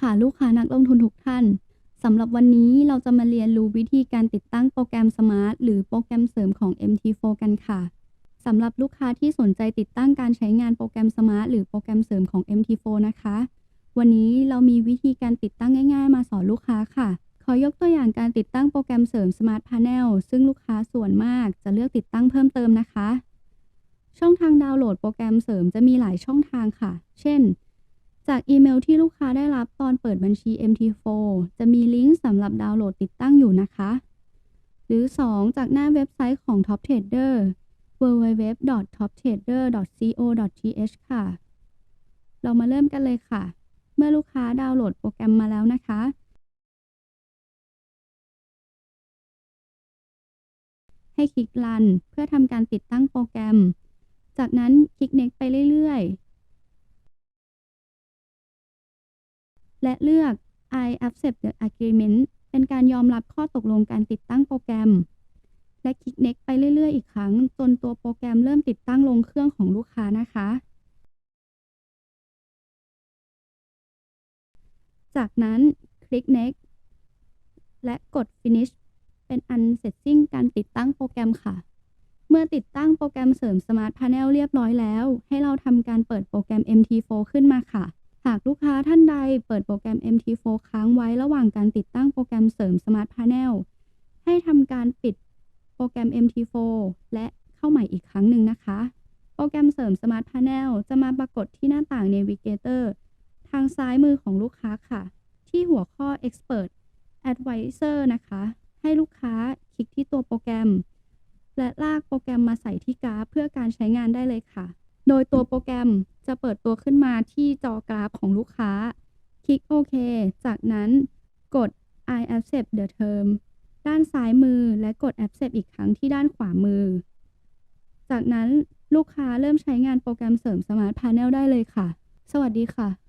ค่ะลูกค้านักลงทุนทุกท่านสำหรับวันนี้เราจะมาเรียนรู้วิธีการติดตั้งโปรแกรม Smart หรือโปรแกรมเสริมของ MT4 กันค่ะสำหรับลูกค้าที่สนใจติดตั้งการใช้งานโปรแกรม Smart หรือโปรแกรมเสริมของ MT4 นะคะ วันนี้เรามีวิธีการติดตั้งง่าย ๆ มาสอนลูกค้าค่ะ ขอยกตัวอย่างการติดตั้งโปรแกรมเสริม Smart Panel ซึ่งลูกค้าส่วนมากจะเลือกติดตั้งเพิ่มเติมนะคะ ช่องทางดาวน์โหลดโปรแกรมเสริมจะมีหลายช่องทางค่ะ เช่น จากอีเมลที่ลูกค้าได้รับตอนเปิดบัญชี MT4 จะมีลิงก์สำหรับดาวน์โหลดติดตั้งอยู่นะคะ หรือ 2 จากหน้าเว็บไซต์ของ Top Trader www.toptrader.co.th ค่ะ เรามาเริ่มกันเลยค่ะ เมื่อลูกค้าดาวน์โหลดโปรแกรมมาแล้วนะคะ ให้คลิก Run เพื่อทำการติดตั้งโปรแกรม จากนั้นคลิก Next ไปเรื่อยๆ และเลือก I accept the agreement เป็นการยอมรับข้อตกลงการติดตั้งโปรแกรม และคลิก Next ไปเรื่อย ๆ อีกครั้ง จนตัวโปรแกรมเริ่มติดตั้งลงเครื่องของลูกค้านะคะ จากนั้นคลิก Next และกด Finish เป็นอันเสร็จสิ้นการติดตั้งโปรแกรมค่ะเมื่อติดตั้งโปรแกรมเสริม Smart Panel เรียบร้อยแล้ว ให้เราทำการเปิดโปรแกรม MT4 ขึ้นมาค่ะ หากลูกค้าท่านใดเปิดโปรแกรม MT4 ค้างไว้ระหว่างการติดตั้งโปรแกรมเสริม Smart Panel ให้ทำการปิดโปรแกรม MT4 และเข้าใหม่อีกครั้งหนึ่งนะคะ โปรแกรมเสริม Smart Panel จะมาปรากฏที่หน้าต่าง Navigator ทางซ้ายมือของลูกค้าค่ะ ที่หัวข้อ Expert Advisor นะคะ ให้ลูกค้าคลิกที่ตัวโปรแกรม และลากโปรแกรมมาใส่ที่กราฟเพื่อการใช้งานได้เลยค่ะ โดยตัวโปรแกรม จะเปิดตัวขึ้นมาที่จอกราฟของลูกค้า คลิกโอเค จากนั้นกด I accept the term ด้านซ้ายมือและกด accept อีกครั้งที่ด้านขวามือ จากนั้นลูกค้าเริ่มใช้งานโปรแกรมเสริม Smart Panel ได้เลยค่ะ สวัสดีค่ะ